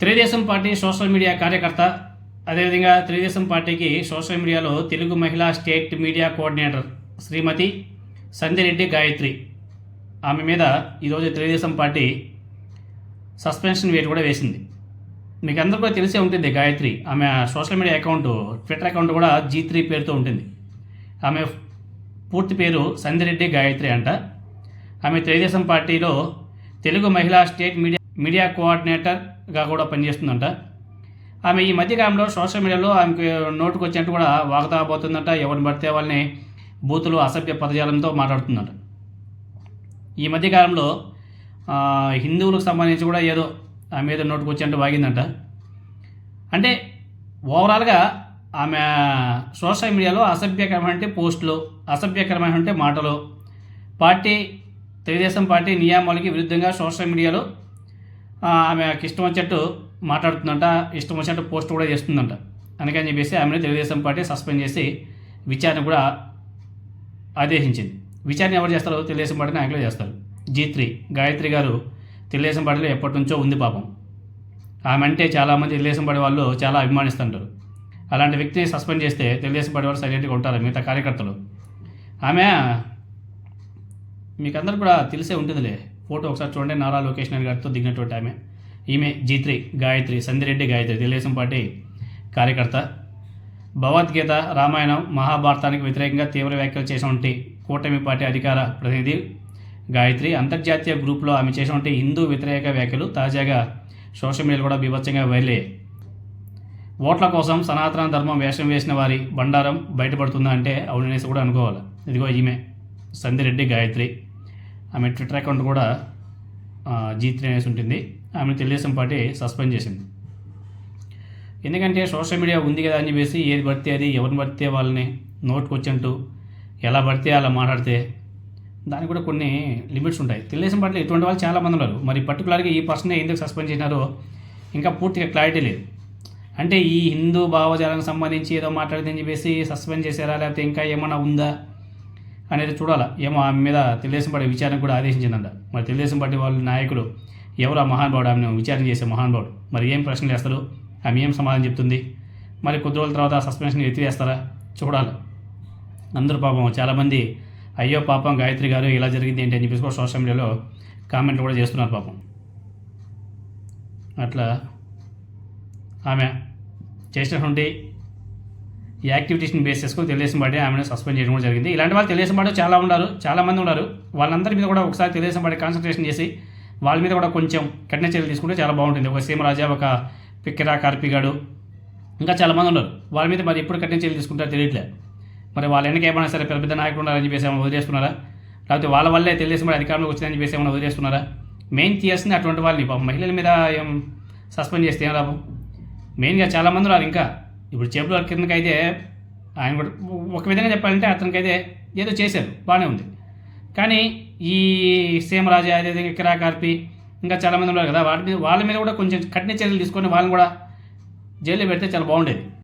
Telugu Desam party social media కార్యకర్త అదేవిధంగా తెలుగుదేశం పార్టీకి సోషల్ మీడియాలో Telugu Mahila state media coordinator Shrimati Sandhya Reddy Gayathri. ఆమె మీద ఈరోజు తెలుగుదేశం పార్టీ సస్పెన్షన్ వేటు కూడా వేసింది. మీకు అందరూ కూడా తెలిసే ఉంటుంది గాయత్రి. ఆమె social media account Twitter account కూడా జీ త్రీ పేరుతో ఉంటుంది. ఆమె పూర్తి పేరు సంధ్యరెడ్డి గాయత్రి అంట. ఆమె తెలుగుదేశం పార్టీలో తెలుగు మహిళా స్టేట్ మీడియా మీడియా కోఆర్డినేటర్గా కూడా పనిచేస్తుందంట. ఆమె ఈ మధ్యకాలంలో సోషల్ మీడియాలో ఆమెకు నోటుకు వచ్చినట్టు కూడా వాగతాపోతుందంట ఎవరిని పడితే వాళ్ళని బూతులు అసభ్య పదజాలంతో మాట్లాడుతుందంట. ఈ మధ్యకాలంలో హిందువులకు సంబంధించి కూడా ఏదో ఆమె మీద నోటుకు వచ్చినట్టు వాగిందంట. అంటే ఓవరాల్గా ఆమె సోషల్ మీడియాలో అసభ్యకరమైన పోస్టులు అసభ్యకరమైన మాటలు పార్టీ తెలుగుదేశం పార్టీ నియామాలకి విరుద్ధంగా సోషల్ మీడియాలో ఆమెకి ఇష్టం వచ్చేట్టు మాట్లాడుతుందంట ఇష్టం వచ్చినట్టు పోస్ట్ కూడా చేస్తుందంట. అందుకని చెప్పేసి ఆమెను తెలుగుదేశం పార్టీ సస్పెండ్ చేసి విచారణ కూడా ఆదేశించింది. విచారణ ఎవరు చేస్తారో తెలుగుదేశం పార్టీ నాయకులు చేస్తారు. జీ త్రీ గాయత్రి గారు తెలుగుదేశం పార్టీలో ఎప్పటి నుంచో ఉంది పాపం. ఆమె అంటే చాలామంది తెలుగుదేశం పార్టీ వాళ్ళు చాలా అభిమానిస్తుంటారు. అలాంటి వ్యక్తిని సస్పెండ్ చేస్తే తెలుగుదేశం పార్టీ వాళ్ళు సైలెంట్గా ఉంటారు మిగతా కార్యకర్తలు. ఆమె మీకు అందరు కూడా తెలిసే ఉంటుందిలే. ఫోటో ఒకసారి చూడండి. నారా లోకేష్ నాయుడు గారితో దిగినటువంటి ఆమె. ఈమె G three Gayathri Sandhi Reddy Gayathri Telugu Desam party కార్యకర్త. భగవద్గీత రామాయణం మహాభారతానికి వ్యతిరేకంగా తీవ్ర వ్యాఖ్యలు చేసినటువంటి కూటమి పార్టీ అధికార ప్రతినిధి గాయత్రి. అంతర్జాతీయ గ్రూప్లో ఆమె చేసినటువంటి హిందూ వ్యతిరేక వ్యాఖ్యలు తాజాగా సోషల్ మీడియాలో కూడా బీభత్సంగా వైలే ఓట్ల కోసం సనాతన ధర్మం వేషం వేసిన వారి బండారం బయటపడుతుందా అంటే అవుననేసి కూడా అనుకోవాలి. ఇదిగో ఈమె సంధిరెడ్డి గాయత్రి. ఆమె ట్విట్టర్ అకౌంట్ కూడా జీ త్రీ అనేసి ఉంటుంది. ఆమె తెలుగుదేశం పార్టీ సస్పెండ్ చేసింది. ఎందుకంటే సోషల్ మీడియా ఉంది కదా అని చెప్పేసి ఏది పడితే అది ఎవరిని పడితే వాళ్ళని నోట్కి వచ్చినట్టు ఎలా పడితే అలా మాట్లాడితే దానికి కూడా కొన్ని లిమిట్స్ ఉంటాయి. తెలుగుదేశం పార్టీలో ఇటువంటి వాళ్ళు చాలామంది ఉన్నారు. మరి పర్టికులర్గా ఈ పర్సన్ ఎందుకు సస్పెండ్ చేసినారో ఇంకా పూర్తిగా క్లారిటీ లేదు. అంటే ఈ హిందూ భావజాలకు సంబంధించి ఏదో మాట్లాడిందని చెప్పేసి సస్పెండ్ చేశారా లేకపోతే ఇంకా ఏమైనా ఉందా? అనేది చూడాలి. ఏమో ఆమె మీద తెలుగుదేశం పార్టీ విచారణ కూడా ఆదేశించిందంట. మరి తెలుగుదేశం పార్టీ వాళ్ళ నాయకులు ఎవరు? ఆ మహానుభావుడు. ఆమెను విచారణ చేసే మహానుభావుడు. మరి ఏం ప్రశ్నలు వేస్తారు? ఆమె ఏం సమాధానం చెప్తుంది? మరి కొద్ది రోజుల తర్వాత సస్పెన్షన్ ఎత్తివేస్తారా? చూడాలి. అందరూ పాపం చాలామంది అయ్యో పాపం గాయత్రి గారు ఇలా జరిగింది ఏంటి అని చెప్పేసి కూడా సోషల్ మీడియాలో కామెంట్లు కూడా చేస్తున్నారు పాపం. అట్లా ఆమె చేసినటువంటి ఈ యాక్టివిటీస్ని బేస్ చేసుకుని తెలుగుదేశం పార్టీ ఆమెను సస్పెండ్ చేయడం కూడా జరిగింది. ఇలాంటి వాళ్ళు తెలుగుదేశం పార్టీ చాలా ఉన్నారు చాలామంది ఉన్నారు. వాళ్ళందరి మీద కూడా ఒకసారి తెలుగుదేశం పార్టీ కాన్సన్ట్రేషన్ చేసి వాళ్ళ మీద కూడా కొంచెం కఠిన చర్యలు తీసుకుంటే చాలా బాగుంటుంది. ఒక సీమరాజా ఒక పిక్కిరా కార్పిగాడు ఇంకా చాలామంది ఉన్నారు. వాళ్ళ మీద మరి ఎప్పుడు కఠిన చర్యలు తీసుకుంటారో తెలియట్లే. మరి వాళ్ళ వెనక ఏమైనా సరే పెద్ద పెద్ద నాయకులు ఉన్నారని చెప్పేసి ఏమైనా వదిలేస్తున్నారా? లేకపోతే వాళ్ళ వల్లే తెలుగుదేశం పార్టీ అధికారంలోకి వచ్చిందని చెప్పేసి ఏమైనా వదిలేస్తున్నారా? మెయిన్ చేయాల్సింది అటువంటి వాళ్ళని మహిళల మీద ఏం సస్పెండ్ చేస్తే ఏం లాభం? మెయిన్గా చాలామంది ఉన్నారు ఇంకా. ఇప్పుడు చేపల కిందకి అయితే ఆయన కూడా ఒక విధంగా చెప్పాలంటే అతనికైతే ఏదో చేశారు బాగానే ఉంది. కానీ ఈ సీమరాజు అదేవిధంగా కిరాకార్పి ఇంకా చాలామంది ఉన్నారు కదా వాటి మీద వాళ్ళ మీద కూడా కొంచెం కఠిన చర్యలు తీసుకొని వాళ్ళని కూడా జైల్లో పెడితే చాలా బాగుండేది.